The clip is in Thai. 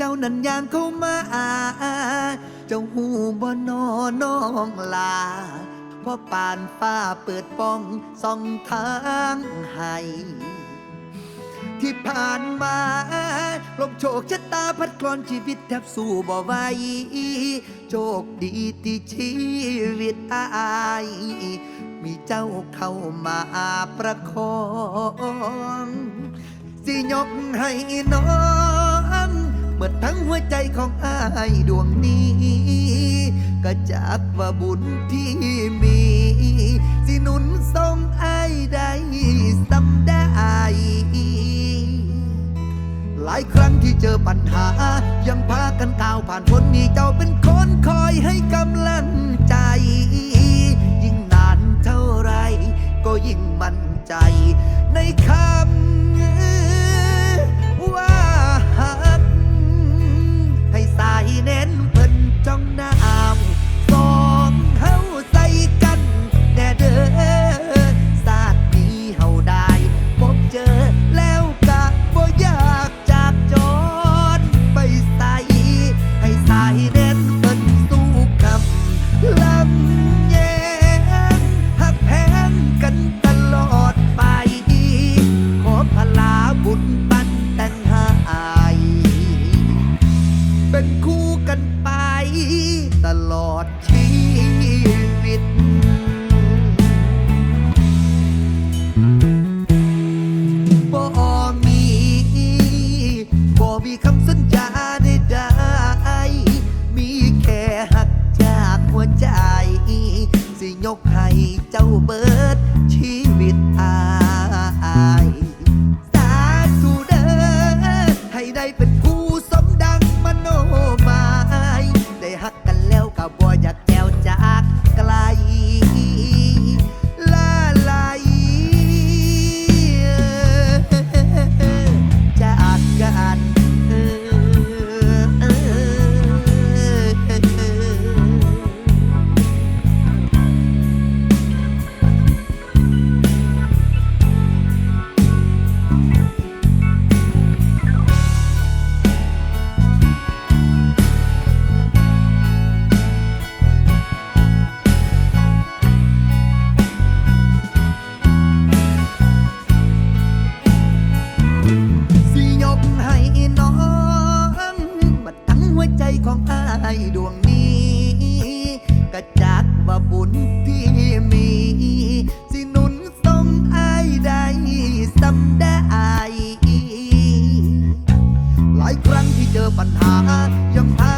เจ้านั้นยางเข้ามาเจ้าหูบ่นอน้องลาพราะปานฟ้าเปิดป้องส่องทางให้ที่ผ่านมาลมโชคชะตาพัดกลอนชีวิตแทบสู้บ่ไหวโชคดีที่ชีวิตอาย มีเจ้าเข้ามาประคอง สิยกให้น้อง เมื่อทั้งหัวใจของอายดวงนี้ ก็จากว่าบุญที่มี เจ้าเบิดชีวิตอายสาธุเด้อให้ได้เป็นผู้สมดังมโนหมาย ได้หักกันแล้วก็บ่อยากแก้วจากไกล ใจของอายดวงนี้กระจักว่าบุญที่มี สิหนุนทรงอายได้สำได้หลายครั้งที่เจอปัญหายังพา